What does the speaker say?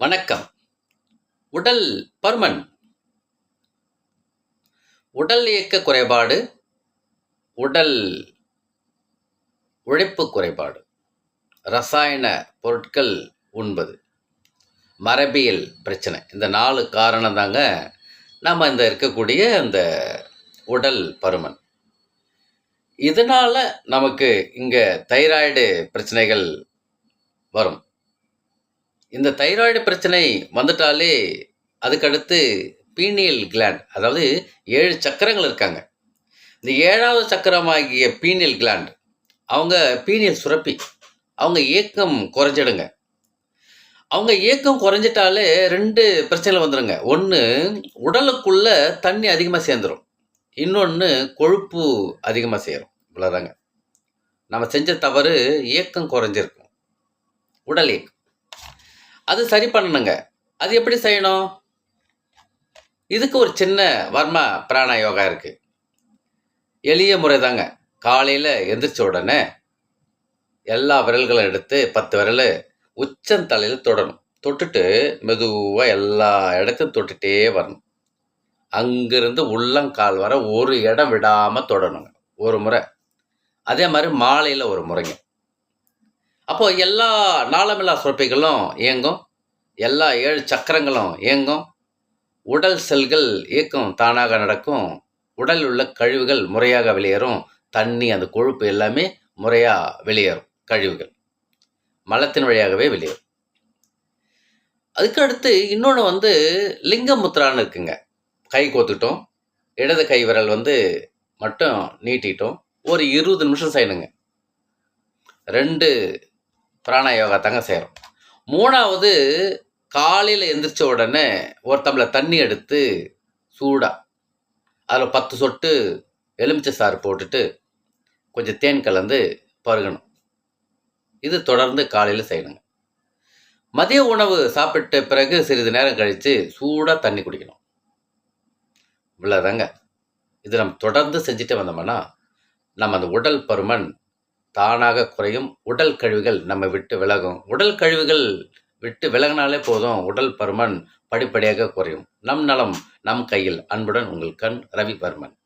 வணக்கம். உடல் பருமன். உடல் இயக்க குறைபாடு உடல் உழைப்பு குறைபாடு. ரசாயன பொருட்கள் உண்பது. மரபியல் பிரச்சனை. இந்த நாலு காரணம் தாங்க நம்ம இந்த இருக்கக்கூடிய அந்த உடல் பருமன். இதனால் நமக்கு இங்கே தைராய்டு பிரச்சனைகள் வரும். இந்த தைராய்டு பிரச்சனை வந்துட்டாலே அதுக்கடுத்து பீனியல் கிளாண்ட் அதாவது ஏழு சக்கரங்கள் இருக்காங்க. இந்த ஏழாவது சக்கரமாகிய பீனியல் கிளாண்ட் அவங்க பீனியல் சுரப்பி அவங்க ஏக்கம் குறைஞ்சிடுங்க. அவங்க ஏக்கம் குறைஞ்சிட்டாலே ரெண்டு பிரச்சனைகள் வந்துடுங்க ஒன்று உடலுக்குள்ள தண்ணி அதிகமாக சேர்ந்துடும் இன்னொன்று கொழுப்பு அதிகமாக சேரும். இவ்வளோதாங்க நம்ம செஞ்ச தவறு ஏக்கம் குறைஞ்சிருக்கும். உடல் இயக்கம். அது சரி பண்ணணுங்க. அது எப்படி செய்யணும்? இதுக்கு ஒரு சின்ன வர்மா பிராண யோகா இருக்கு. எளிய முறை தாங்க காலையில் எந்திரிச்ச உடனே எல்லா விரல்களும் எடுத்து பத்து விரல் உச்சந்தலையில் தொடணும். தொட்டுட்டு மெதுவாக எல்லா இடத்தையும் தொட்டுட்டே வரணும். அங்கிருந்து உள்ளங்கால் வர ஒரு இடம் விடாமல் தொடணுங்க. ஒரு முறை. அதே மாதிரி மாலையில் ஒரு முறைங்க. அப்போ எல்லா நாளமில்லா சுரப்பிகளும் இயங்கும். எல்லா ஏழு சக்கரங்களும் இயங்கும். உடல் செல்கள் இயக்கம் தானாக நடக்கும். உடல் உள்ள கழிவுகள் முறையாக வெளியேறும். தண்ணி அந்த கொழுப்பு எல்லாமே முறையாக வெளியேறும். கழிவுகள். மலத்தின் வழியாகவே வெளியேறும். அதுக்கு அடுத்து இன்னொன்று வந்து லிங்கமுத்ரான்னு இருக்குங்க. கை கோத்துட்டோம். இடது கை விரல் வந்து மட்டும் நீட்டிட்டோம். ஒரு இருபது நிமிஷம் செய்யணுங்க ரெண்டு பிராண யோகா தாங்க செய்கிறோம் மூணாவது காலையில் எந்திரிச்ச உடனே ஒரு தண்ணி எடுத்து சூடாக அதில் பத்து சொட்டு எலுமிச்சை சாறு போட்டுட்டு கொஞ்சம் தேன் கலந்து பருகணும். இது தொடர்ந்து காலையில் செய்யணுங்க. மதிய உணவு சாப்பிட்ட பிறகு சிறிது நேரம் கழித்து சூடாக தண்ணி குடிக்கணும். இவ்வளோதாங்க இது நம்ம தொடர்ந்து செஞ்சுட்டு வந்தோம்னா நம்ம அந்த உடல் பருமன் தானாக குறையும். உடல் கழிவுகள் நம்ம விட்டு விலகும். உடல் கழிவுகள் விட்டு விலகினாலே போதும். உடல் பருமன் படிப்படியாக குறையும். நம் நலம் நம் கையில். அன்புடன் உங்கள் கண் ரவிவர்மன்.